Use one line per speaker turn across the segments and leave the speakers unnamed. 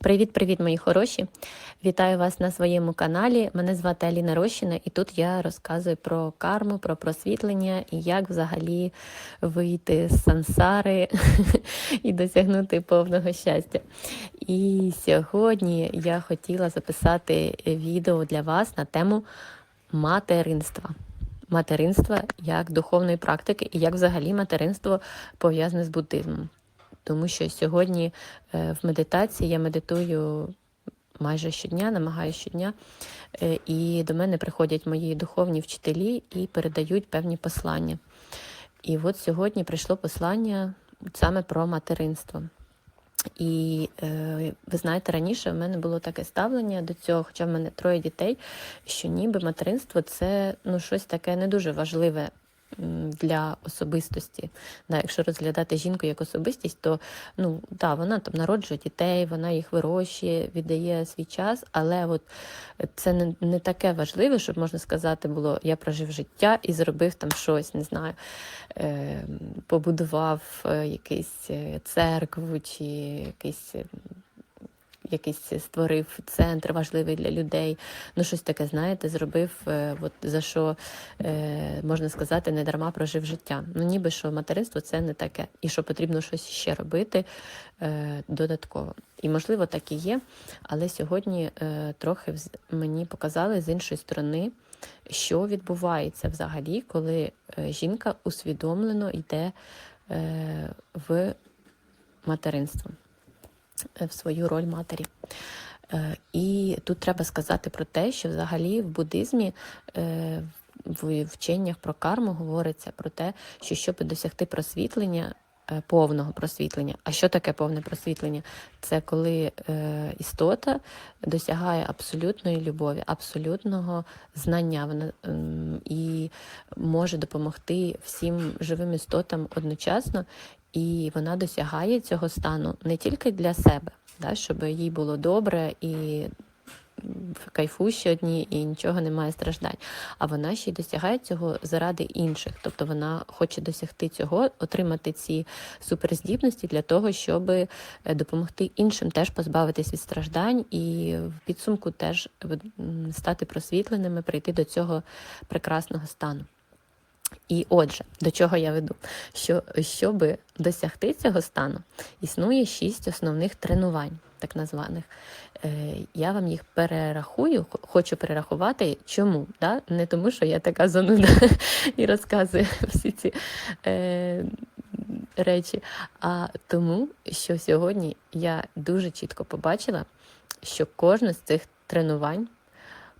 Привіт-привіт, мої хороші! Вітаю вас на своєму каналі. Мене звати Аліна Рощина, і тут я розказую про карму, про просвітлення і як взагалі вийти з сансари і досягнути повного щастя. І сьогодні я хотіла записати відео для вас на тему материнства. Материнства як духовної практики, і як взагалі материнство пов'язане з буддизмом. Тому що сьогодні е, в медитації я медитую майже щодня, намагаюся щодня, е, і до мене приходять мої духовні вчителі і передають певні послання. І от сьогодні прийшло послання саме про материнство. І е, ви знаєте, раніше в мене було таке ставлення до цього, хоча в мене троє дітей, що ніби материнство це ну, щось таке не дуже важливе для особистості. Да, Якщо розглядати жінку як особистість, то ну, да, вона там народжує дітей, вона їх вирощує, віддає свій час, але от це не не таке важливе, щоб можна сказати, було я прожив життя і зробив там щось, не знаю, е, побудував е, якийсь е, церкву чи якийсь якийсь створив центр важливий для людей. Ну, щось таке, знаєте, зробив, е, от за що е, можна сказати, не дарма прожив життя. Ну, ніби що материнство це не таке, і що потрібно щось ще робити е, додатково. І, можливо, так і є. Але сьогодні трохи мені показали з іншої сторони. Що відбувається взагалі, коли жінка усвідомлено йде в материнство? Е, в свою роль матері. Е, і тут треба сказати про те, що взагалі в буддизмі е, в вченнях про карму говориться про те, що щоб досягти просвітлення. Повного просвітлення. А що таке повне просвітлення? Це коли істота досягає абсолютної любові, абсолютного знання вона е, і може допомогти всім живим істотам одночасно, і вона досягає цього стану не тільки для себе, да, щоб їй було добре і кайфуші одні, і нічого немає страждань. А вона ще й досягає цього заради інших. Тобто вона хоче досягти цього, отримати ці суперздібності для того, щоб е, допомогти іншим теж позбавитись від страждань і в підсумку теж стати просвітленими, прийти до цього прекрасного стану. І отже, до чого я веду? Що щоб досягти цього стану, існує шість основних тренувань, так названих. Е, Я вам їх перерахую, хочу перерахувати. Чому? Да? Не тому, що я така зануда і розказую всі ці е, речі, а тому, що сьогодні я дуже чітко побачила, що кожне з цих тренувань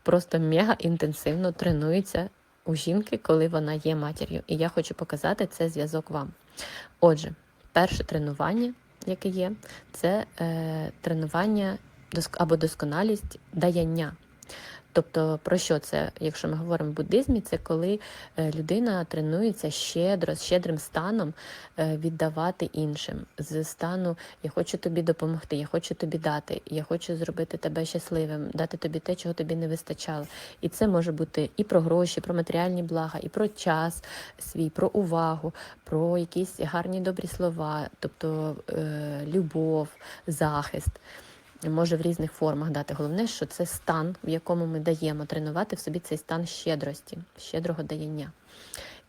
просто мега інтенсивно тренується у жінки, коли вона є матір'ю. І я хочу показати цей зв'язок вам. Отже, перше тренування, яке є, це е, тренування або досконалість даяння. Тобто, про що це, якщо ми говоримо в буддизмі, це коли е, людина тренується щедро, з щедрим станом е, віддавати іншим, з стану Я хочу тобі допомогти, я хочу тобі дати, я хочу зробити тебе щасливим, дати тобі те, чого тобі не вистачало. І це може бути і про гроші, про матеріальні блага, і про час свій, про увагу, про якісь гарні добрі слова, тобто е, любов, захист може в різних формах дати. Головне, що це стан, в якому ми даємо тренувати в собі цей стан щедрості, щедрого даяння.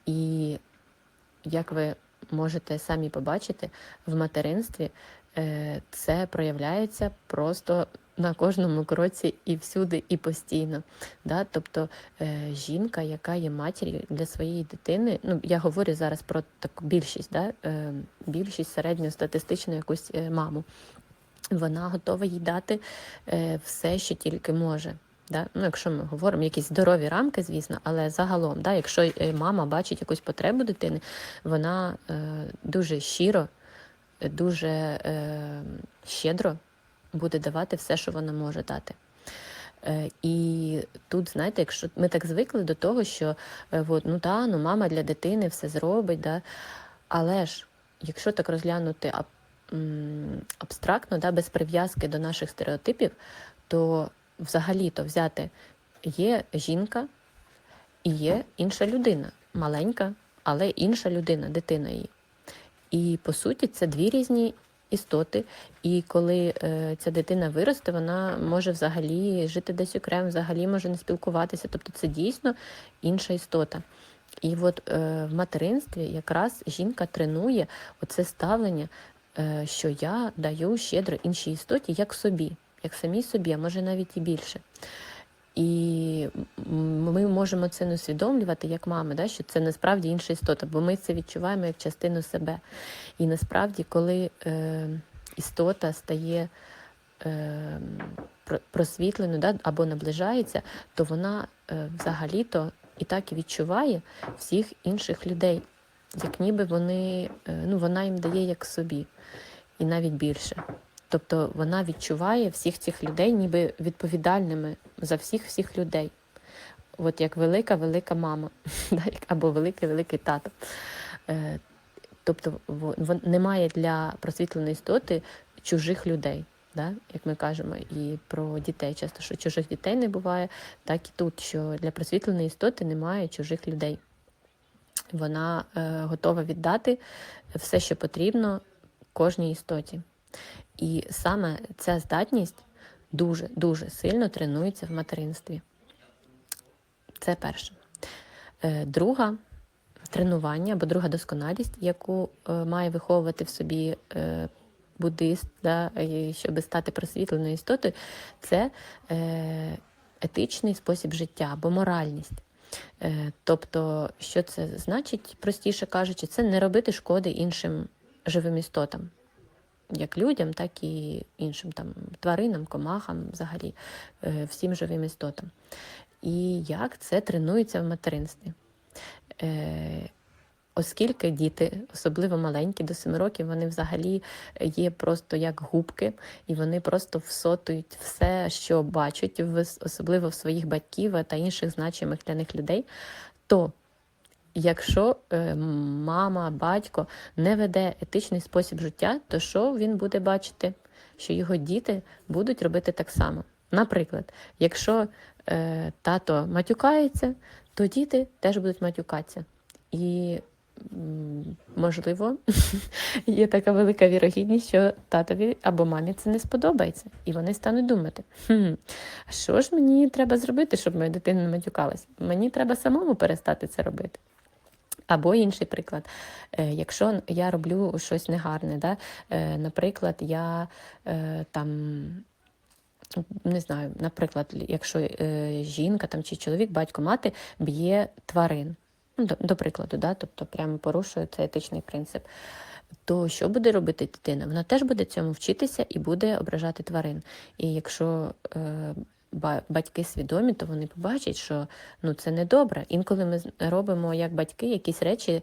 І як ви можете самі побачити, в материнстві е, це проявляється просто на кожному кроці і всюди, і постійно. Да? Тобто е, жінка, яка є матір'ю для своєї дитини, ну я говорю зараз про таку більшість, да? Е, більшість середньостатистичну якусь маму вона готова їй дати е, все, що тільки може. Да? Ну, Якщо ми говоримо якісь здорові рамки, звісно, але загалом, да, якщо е, мама бачить якусь потребу дитини, вона е, дуже щиро, дуже е, щедро буде давати все, що вона може дати. Е, І тут, знаєте, якщо ми так звикли до того, що е, от, ну та, ну мама для дитини все зробить, да? але ж, якщо так розглянути, а абстрактно, да, без прив'язки до наших стереотипів, то взагалі-то взяти є жінка і є інша людина, маленька, але інша людина, дитина її. І по суті, це дві різні істоти, і коли е, ця дитина виросте, вона може взагалі жити десь окремо, взагалі може не спілкуватися. Тобто це дійсно інша істота. І от е, в материнстві якраз жінка тренує оце ставлення, що я даю щедро іншій істоті, як собі, як самій собі, а може навіть і більше. І ми можемо це не усвідомлювати як мами, да, що це насправді інша істота, бо ми це відчуваємо як частину себе. І насправді, коли е, істота стає е, про- да, або наближається, то вона е, взагалі-то і так і відчуває всіх інших людей, як ніби вони, е, ну, вона їм дає як собі, і навіть більше. Тобто вона відчуває всіх цих людей ніби відповідальними за всіх всіх людей. От як велика, велика мама, або великий, великий тато. Е, Тобто немає для просвітленої істоти чужих людей, да? як ми кажемо, і про дітей часто, що чужих дітей не буває, так і тут, що для просвітленої істоти немає чужих людей. Вона е, готова віддати все, що потрібно кожній істоті. І саме ця здатність дуже дуже сильно тренується в материнстві. Це перше. Е, Друга тренування або друга досконалість, яку е, має виховувати в собі буддист, да, щоб стати просвітленою істотою, це етичний спосіб життя або моральність. Е, Тобто, що це значить, простіше кажучи, це не робити шкоди іншим живим істотам, як людям, так і іншим там тваринам, комахам, взагалі, е, всім живим істотам. І як це тренується в материнстві. Е, Оскільки діти, особливо маленькі, до 7 років, вони взагалі є просто як губки, і вони просто всотують все, що бачать, особливо в своїх батьків та інших значимих для них людей. То якщо е, мама, батько не веде етичний спосіб життя, то що він буде бачити? Що його діти будуть робити так само. Наприклад, якщо е, тато матюкається, то діти теж будуть матюкатися. І можливо, є така велика вірогідність, що татові або мамі це не сподобається, і вони стануть думати: хм, а що ж мені треба зробити, щоб моя дитина не матюкалась? Мені треба самому перестати це робити. Або інший приклад, Е, якщо я роблю щось негарне, да? е, наприклад, я е, там. Не знаю, наприклад, якщо е, жінка там, чи чоловік, батько, мати б'є тварин, до, до прикладу, да? тобто прямо порушує цей етичний принцип, то що буде робити дитина? Вона теж буде цьому вчитися і буде ображати тварин. І якщо е, батьки свідомі, то вони побачать, що ну, це не добре. Інколи ми робимо як батьки якісь речі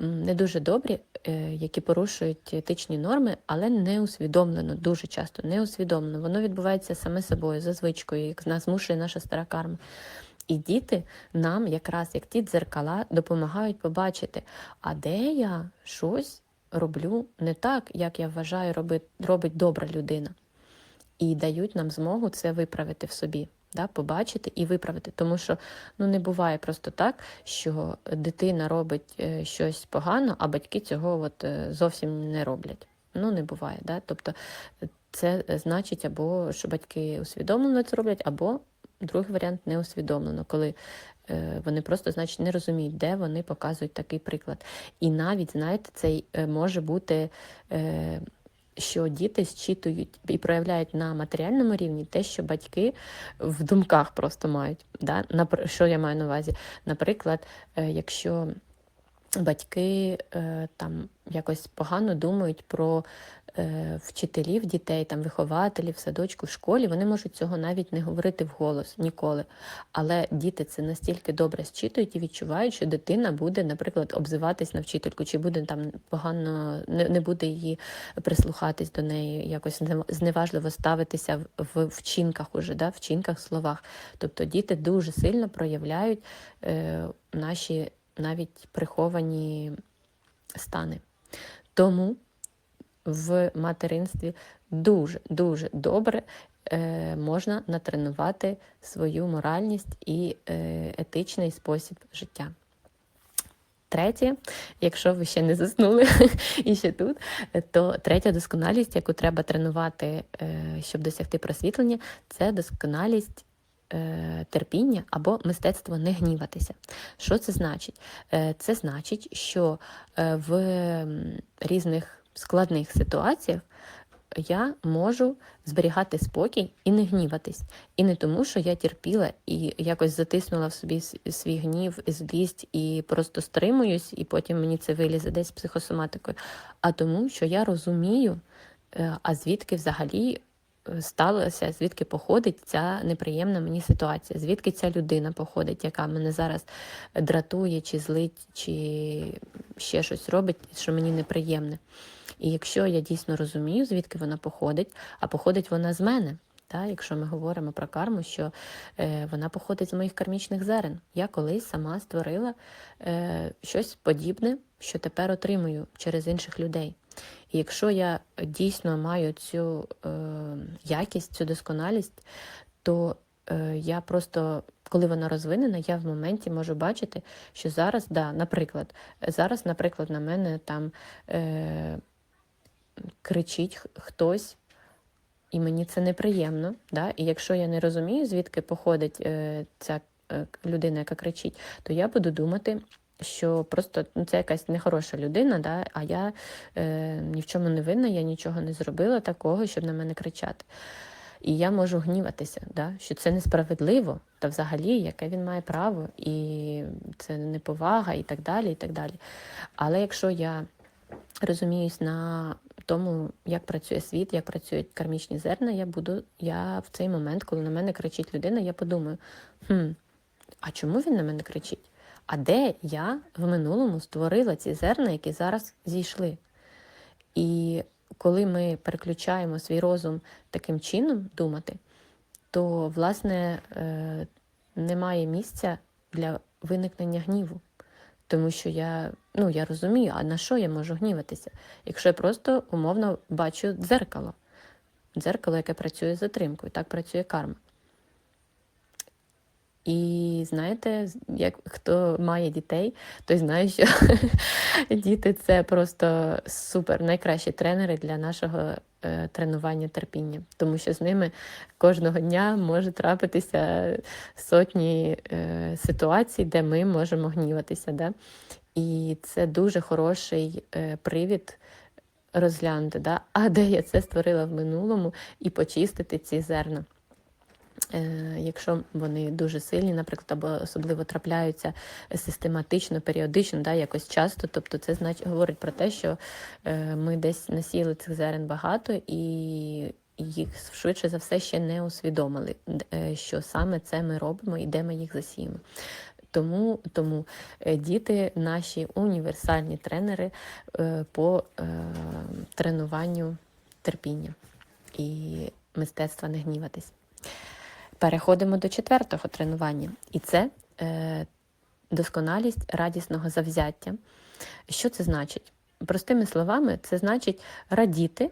не дуже добрі, е, які порушують етичні норми, але не усвідомлено, дуже часто не усвідомлено. Воно відбувається саме собою, за звичкою, як нас змушує наша стара карма. І діти нам, якраз як ті дзеркала, допомагають побачити, а де я щось роблю не так, як я вважаю, робить, робить добра людина. І дають нам змогу це виправити в собі, да, побачити і виправити. Тому що ну, не буває просто так, що дитина робить е, щось погано, а батьки цього от, е, зовсім не роблять. Ну, не буває. Да? Тобто е, це значить або що батьки усвідомлено це роблять, або другий варіант не усвідомлено, коли е, вони просто значить не розуміють, де вони показують такий приклад. І навіть, знаєте, це е, може бути. Е, що діти зчитують і проявляють на матеріальному рівні те, що батьки в думках просто мають. Да? Що я маю на увазі? Наприклад, якщо батьки там якось погано думають про вчителів дітей, там вихователів, в садочку, в школі, вони можуть цього навіть не говорити вголос ніколи. Але діти це настільки добре зчитують і відчувають, що дитина буде, наприклад, обзиватись на вчительку, чи буде там погано, не, не буде її прислухатись до неї, якось зневажливо ставитися в, в вчинках уже, да, вчинках, словах. Тобто діти дуже сильно проявляють е, наші навіть приховані стани. Тому в материнстві дуже дуже добре е, можна натренувати свою моральність і е, етичний спосіб життя. третє, якщо ви ще не заснули і ще тут, то третя досконалість, яку треба тренувати, е, щоб досягти просвітлення, це досконалість. е, Терпіння або мистецтво не гніватися. Що це значить? Це значить, що в різних складних ситуаціях я можу зберігати спокій і не гніватись. І не тому, що я терпіла і якось затиснула в собі свій гнів, злість і просто стримуюсь, і потім мені це вилізе десь психосоматикою, а тому, що я розумію, е, а звідки взагалі е, сталося, звідки походить ця неприємна мені ситуація, звідки ця людина походить, яка мене зараз дратує, чи злить, чи ще щось робить, що мені неприємне. І якщо я дійсно розумію, звідки вона походить, а походить вона з мене. Та, якщо ми говоримо про карму, що е, вона походить з моїх кармічних зерен. Я колись сама створила е, щось подібне, що тепер отримую через інших людей. І якщо я дійсно маю цю е, якість, цю досконалість, то е, я просто, коли вона розвинена, я в моменті можу бачити, що зараз, да, наприклад, зараз, наприклад, на мене там е, кричить хтось, і мені це неприємно. Да? І якщо я не розумію, звідки походить е, ця е, людина, яка кричить, то я буду думати, що просто ну, це якась нехороша людина, да? а я е, ні в чому не винна, я нічого не зробила такого, щоб на мене кричати. І я можу гніватися, да? що це несправедливо, та взагалі, яке він має право, і це неповага, і так далі. і так далі. Але якщо я розуміюсь на тому, як працює світ, як працюють кармічні зерна, я буду, я в цей момент, коли на мене кричить людина, я подумаю: хм, а чому він на мене кричить? А де я в минулому створила ці зерна, які зараз зійшли? І коли ми переключаємо свій розум таким чином думати, то власне е, немає місця для виникнення гніву. Тому що я, ну, я розумію, а на що я можу гніватися, якщо я просто умовно бачу дзеркало, дзеркало, яке працює з затримкою, так працює карма. І знаєте, як хто має дітей, той знає, що діти це просто супер найкращі тренери для нашого е, тренування терпіння, тому що з ними кожного дня може трапитися сотні е, ситуацій, де ми можемо гніватися. Да? І це дуже хороший е, привід розглянути, да? а де я це створила в минулому, і почистити ці зерна. Е, Якщо вони дуже сильні, наприклад, або особливо трапляються систематично, періодично, да, якось часто, тобто це значить говорить про те, що е, ми десь насіяли цих зерен багато і їх швидше за все ще не усвідомили, що саме це ми робимо і де ми їх засіємо. Тому, тому е, діти наші універсальні тренери е, по е, тренуванню терпіння і мистецтва не гніватись. Переходимо до четвертого тренування, і це досконалість радісного завзяття. Що це значить? Простими словами, це значить радіти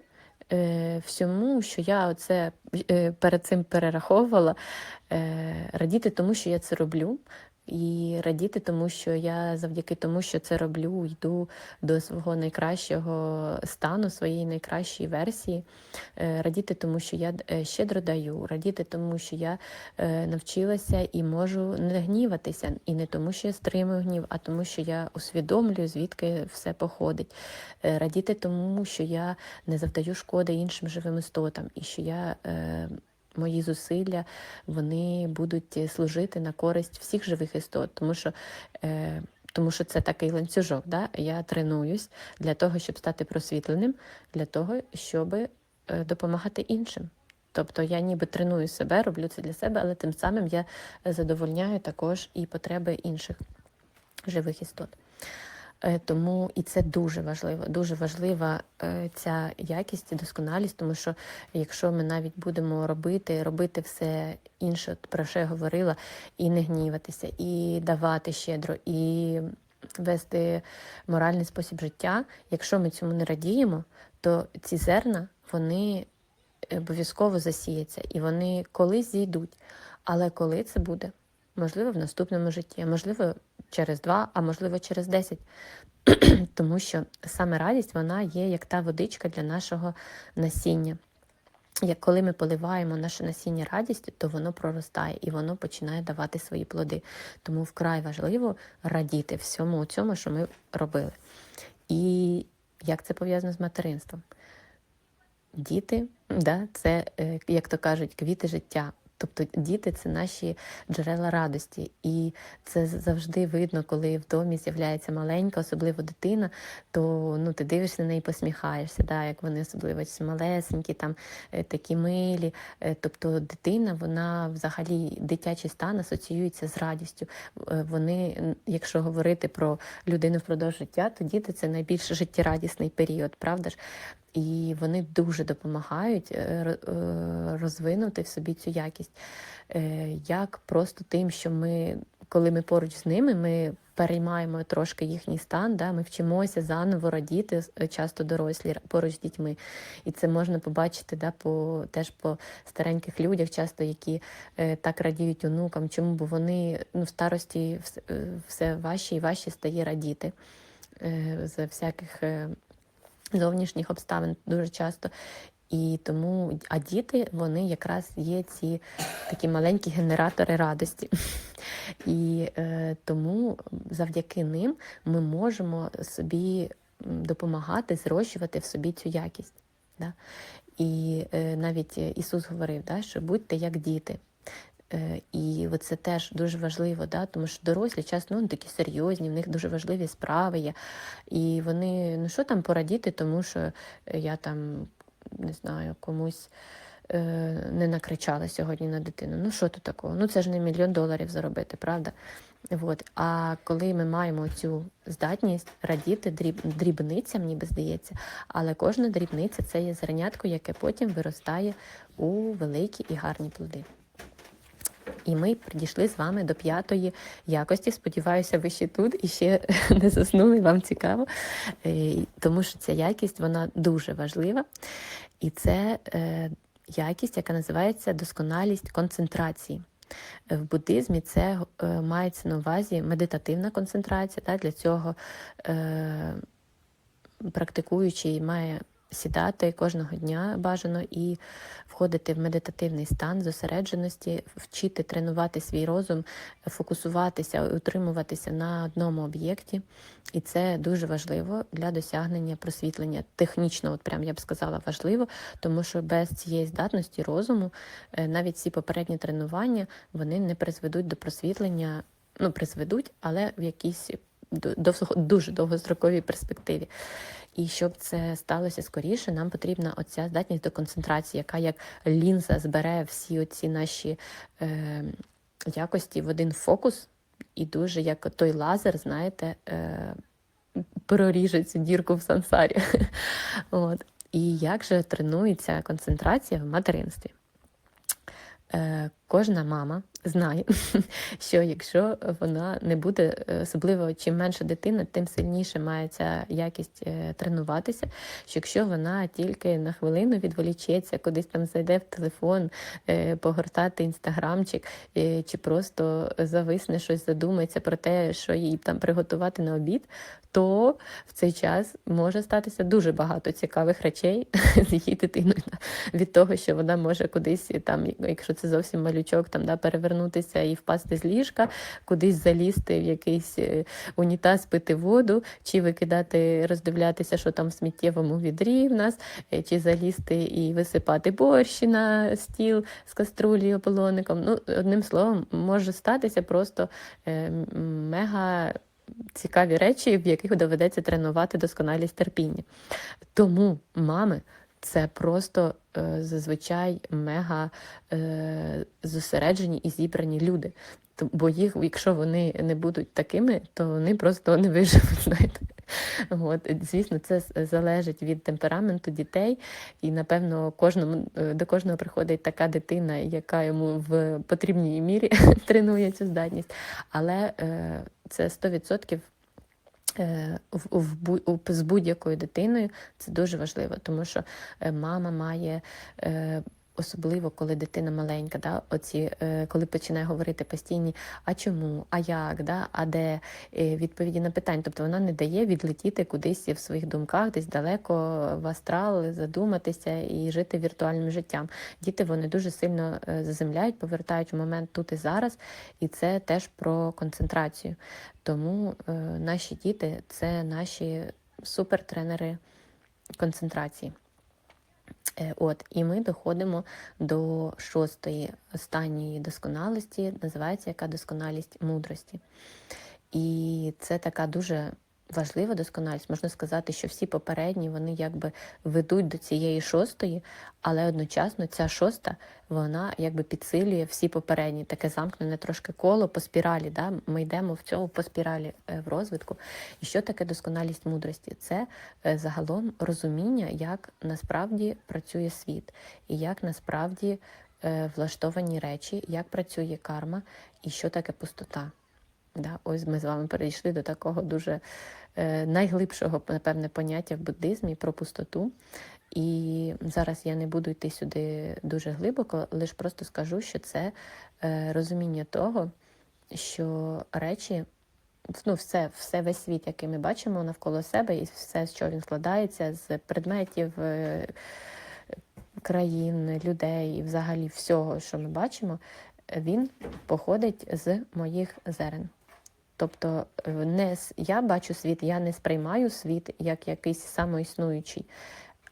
всьому, що я оце перед цим перераховувала, радіти тому, що я це роблю. І радіти тому, що я завдяки тому, що це роблю, йду до свого найкращого стану, своєї найкращої версії. Е, Радіти тому, що я е, щедро даю, радіти тому, що я е, навчилася і можу не гніватися. І не тому, що я стримую гнів, а тому, що я усвідомлюю, звідки все походить. Радіти тому, що я не завдаю шкоди іншим живим істотам, і що я. Е, Мої зусилля вони будуть служити на користь всіх живих істот, тому що, е, тому що це такий ланцюжок. Да? Я тренуюсь для того, щоб стати просвітленим, для того, щоб е, допомагати іншим. Тобто я ніби треную себе, роблю це для себе, але тим самим я задовольняю також і потреби інших живих істот. Е, Тому і це дуже важливо, дуже важлива е, ця якість і досконалість, тому що якщо ми навіть будемо робити, робити все інше, про що я говорила, і не гніватися, і давати щедро, і вести моральний спосіб життя, якщо ми цьому не радіємо, то ці зерна вони обов'язково засіяться, і вони колись зійдуть. Але коли це буде? Можливо, в наступному житті, можливо, через два, а можливо через десять. Тому що саме радість вона є як та водичка для нашого насіння. Як коли ми поливаємо наше насіння радістю, то воно проростає і воно починає давати свої плоди. Тому вкрай важливо радіти всьому цьому, що ми робили. І як це пов'язано з материнством? Діти, да, це, е, як то кажуть, квіти життя. Тобто діти це наші джерела радості, і це завжди видно, коли в домі з'являється маленька, особливо дитина, то ну ти дивишся на неї, посміхаєшся, да, як вони особливо малесенькі, там е, такі милі. Е, Тобто дитина, вона взагалі дитячий стан асоціюється з радістю. Е, Вони, якщо говорити про людину впродовж життя, то діти це найбільш життєрадісний період, правда ж? І вони дуже допомагають е, е, розвинути в собі цю якість. Е, Як просто тим, що ми, коли ми поруч з ними, ми переймаємо трошки їхній стан, да, ми вчимося заново радіти, часто дорослі поруч з дітьми. І це можна побачити да, по, теж по стареньких людях, часто які е, так радіють онукам, чому бо вони ну, в старості вс- все важче і важче стає радіти е, з всяких. е, зовнішніх обставин дуже часто. І тому, а діти, вони якраз є ці такі маленькі генератори радості. І е, тому завдяки ним ми можемо собі допомагати зрощувати в собі цю якість. Да? І е, навіть Ісус говорив, да, що будьте як діти. Е, І це теж дуже важливо, да? тому що дорослі часто ну, такі серйозні, в них дуже важливі справи є. І вони, ну що там порадіти, тому що я там не знаю, комусь е, не накричала сьогодні на дитину. Ну що тут такого? Ну це ж не мільйон доларів заробити, правда? От. А коли ми маємо цю здатність радіти дріб, дрібницям, ніби здається, але кожна дрібниця це є зернятко, яке потім виростає у великі і гарні плоди. І ми підійшли з вами до п'ятої якості. Сподіваюся, ви ще тут і ще не заснули, вам цікаво. Е, Тому що ця якість вона дуже важлива. І це е, якість, яка називається досконалість концентрації. Е, В буддизмі це мається на увазі медитативна концентрація. Для цього практикуючий має сідати кожного дня бажано і входити в медитативний стан зосередженості, вчити тренувати свій розум, фокусуватися, утримуватися на одному об'єкті. І це дуже важливо для досягнення просвітлення. Технічно, от прям я б сказала, важливо, тому що без цієї здатності розуму е, навіть ці попередні тренування вони не призведуть до просвітлення, ну призведуть, але в якійсь дуже довгостроковій перспективі. І щоб це сталося скоріше, нам потрібна оця здатність до концентрації, яка як лінза збере всі оці наші е, якості в один фокус, і дуже як той лазер, знаєте, е, проріже цю дірку в сансарі. От. І як же тренується концентрація в материнстві? Е, Кожна мама знає, що якщо вона не буде, е, особливо чим менше дитина, тим сильніше має ця якість е, тренуватися. Що якщо вона тільки на хвилину відволічеться, кудись там зайде в телефон, е, погортати інстаграмчик, чи просто зависне щось, задумається про те, що їй там приготувати на обід, то в цей час може статися дуже багато цікавих речей з її дитиною від того, що вона може кудись там, якщо це зовсім малючок, там да перевернутися і впасти з ліжка, кудись залізти в якийсь е, унітаз, пити воду, чи викидати, роздивлятися, що там в сміттєвому відрі в нас, е, чи залізти і висипати борщі на стіл з каструлі ополоником. Ну, одним словом, може статися просто е, мега. Цікаві речі, в яких доведеться тренувати досконалість терпіння. Тому мами це просто е, зазвичай мега е, зосереджені і зібрані люди. Бо їх, якщо вони не будуть такими, то вони просто не виживуть. Знаєте. От, звісно, це залежить від темпераменту дітей, і напевно кожному е, до кожного приходить така дитина, яка йому в потрібній мірі тренує цю здатність. Але е, це 100% е, в, в, бу- з будь-якою дитиною це дуже важливо, тому що е, мама має е, особливо коли дитина маленька, да, оці, е, коли починає говорити постійні, а чому, а як, да, а де е, відповіді на питання. Тобто вона не дає відлетіти кудись в своїх думках, десь далеко в астрал, задуматися і жити віртуальним життям. Діти вони дуже сильно е, заземляють, повертають в момент тут і зараз, і це теж про концентрацію. Тому наші діти це наші супертренери концентрації. Е, От, і ми доходимо до шостої останньої досконалості, називається яка досконалість мудрості. І це така дуже важлива досконалість. Можна сказати, що всі попередні вони якби ведуть до цієї шостої, але одночасно ця шоста вона якби підсилює всі попередні. Таке замкнене трошки коло по спіралі. Да? Ми йдемо в цьому по спіралі е, в розвитку. І що таке досконалість мудрості? Це е, загалом розуміння, як насправді працює світ, і як насправді е, влаштовані речі, як працює карма, і що таке пустота. Да, ось ми з вами перейшли до такого дуже е, найглибшого, напевне, поняття в буддизмі про пустоту. І зараз я не буду йти сюди дуже глибоко, лише просто скажу, що це е, розуміння того, що речі, ну, все, все весь світ, який ми бачимо навколо себе, і все, що він складається з предметів. Е, Країн, людей і взагалі всього, що ми бачимо, він походить з моїх зерен. Тобто е, не я бачу світ, я не сприймаю світ як якийсь самоіснуючий,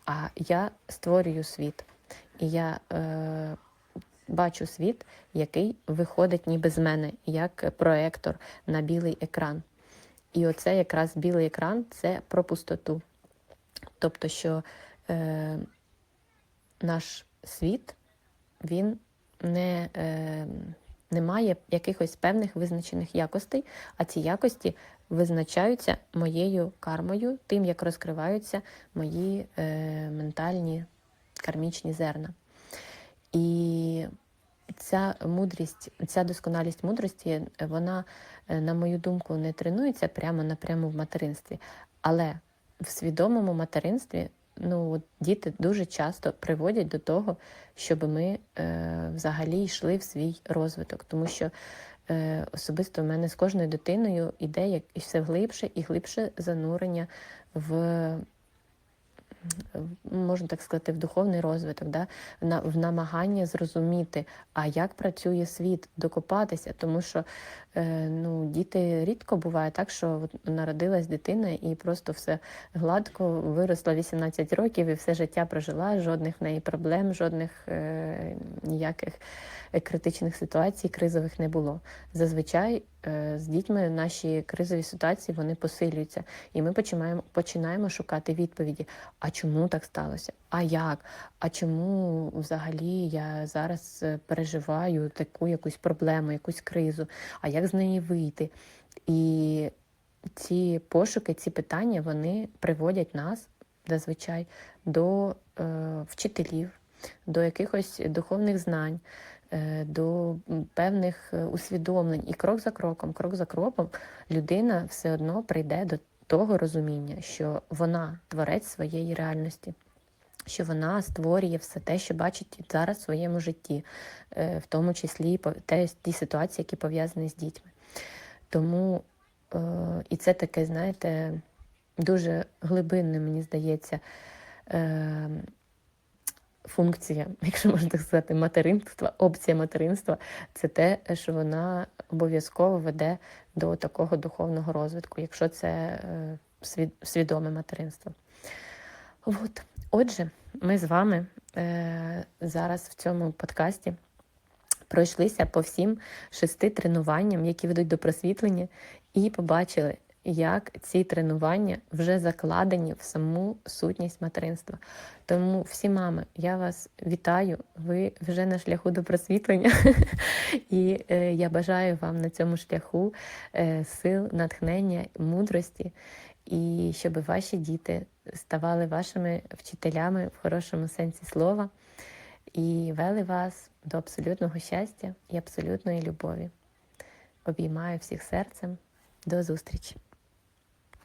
а я створюю світ. І я е, бачу світ, який виходить ніби з мене, як проектор на білий екран. І оце якраз білий екран це про пустоту. Тобто, що е, наш світ, він не, е, не має якихось певних визначених якостей, а ці якості визначаються моєю кармою, тим, як розкриваються мої е, ментальні кармічні зерна. І ця мудрість, ця досконалість мудрості, вона, е, на мою думку, не тренується прямо напряму в материнстві, але в свідомому материнстві ну, от діти дуже часто приводять до того, щоб ми е, взагалі йшли в свій розвиток. Тому що е, особисто в мене з кожною дитиною іде як і все глибше і глибше занурення в можна так сказати, в духовний розвиток, да? в намагання зрозуміти, а як працює світ, докопатися, тому що ну, діти рідко буває так, що народилась дитина і просто все гладко виросла 18 років і все життя прожила, жодних в неї проблем, жодних е, ніяких критичних ситуацій, кризових не було. Зазвичай е, з дітьми наші кризові ситуації вони посилюються, і ми починаємо, починаємо шукати відповіді. А чому так сталося? А як? А чому взагалі я зараз е, переживаю таку якусь проблему, якусь кризу? А як з неї вийти? І ці пошуки, ці питання вони приводять нас зазвичай до е, вчителів, до якихось духовних знань, е, до певних е, усвідомлень. І крок за кроком, крок за кроком, людина все одно прийде до того розуміння, що вона творець своєї реальності. Що вона створює все те, що бачить зараз в своєму житті, е, в тому числі те, ті ситуації, які пов'язані з дітьми. Тому е, і це таке, знаєте, дуже глибинне, мені здається, е, функція, якщо можна так сказати, материнства, опція материнства це те, що вона обов'язково веде до такого духовного розвитку, якщо це свідоме материнство. От. Отже, ми з вами е, зараз в цьому подкасті пройшлися по всім шести тренуванням, які ведуть до просвітлення, і побачили, як ці тренування вже закладені в саму сутність материнства. Тому всі мами, я вас вітаю, ви вже на шляху до просвітлення, і е, я бажаю вам на цьому шляху е, сил, натхнення, мудрості, і щоб ваші діти ставали вашими вчителями в хорошому сенсі слова і вели вас до абсолютного щастя і абсолютної любові. Обіймаю всіх серцем. До зустрічі!